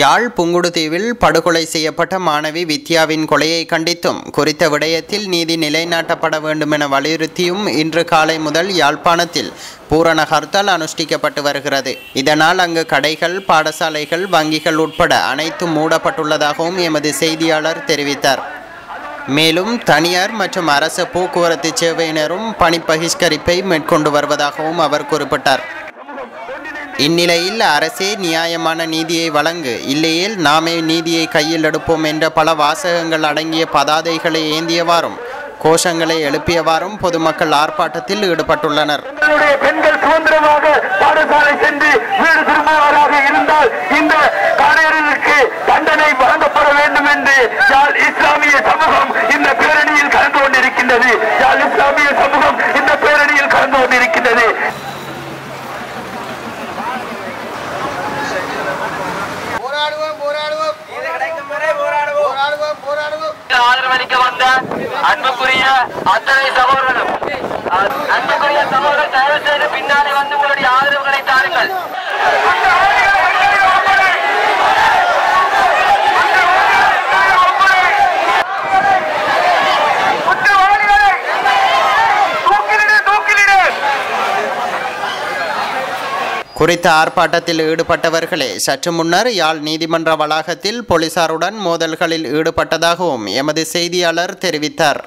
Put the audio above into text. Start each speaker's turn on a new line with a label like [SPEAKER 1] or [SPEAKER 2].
[SPEAKER 1] யாழ் புங்குடுதீவில் படுகொலை செய்யப்பட்ட மாணவி வித்யாவின் கொலையை கண்டித்தும் குறித்த விடயத்தில் நீதி நிலைநாட்டப்பட வேண்டும் என வலியுறுத்தியும் இன்று காலை முதல் யாழ்ப்பாணத்தில் பூரண ஹர்த்தால் அனுஷ்டிக்கப்பட்டு வருகிறது. இதனால் அங்கு கடைகள் பாடசாலைகள் வங்கிகள் உட்பட அனைத்தும் மூடப்பட்டுள்ளதாகவும் எமது செய்தியாளர் தெரிவித்தார். மேலும் தனியார் மற்றும் அரசு போக்குவரத்து சேவையினரும் பணி பகிஷ்கரிப்பை மேற்கொண்டு வருவதாகவும் அவர் குறிப்பிட்டார். இந்நிலையில் அரசே நியாயமான நீதியை வழங்கு. இல்லையேல் நாமே நீதியை கையில் எடுப்போம் என்ற பல வாசகங்கள் அடங்கிய பதாதைகளை ஏந்தியவாறும் கோஷங்களை எழுப்பியவாறும் பொதுமக்கள் ஆர்ப்பாட்டத்தில் ஈடுபட்டுள்ளனர்.
[SPEAKER 2] பெண்கள் சுதந்திரமாக பாடசாலை சென்று வீடு திரும்புவதாக இருந்தால் இந்த தண்டனை வழங்கப்பட வேண்டும் என்று இஸ்லாமிய சமூகம் ஆதரவளிக்க வந்த அன்புக்குரிய அத்தனை சகோதரர்களும். அன்புக்குரிய சகோதரர் தயவு செய்து பின்னாடி வந்து
[SPEAKER 1] குறித்த ஆர்ப்பாட்டத்தில் ஈடுபட்டவர்களே சற்று முன்னர் யாழ் நீதிமன்ற வளாகத்தில் போலீசாருடன் மோதல்களில் ஈடுபட்டதாகவும் எமது செய்தியாளர் தெரிவித்தார்.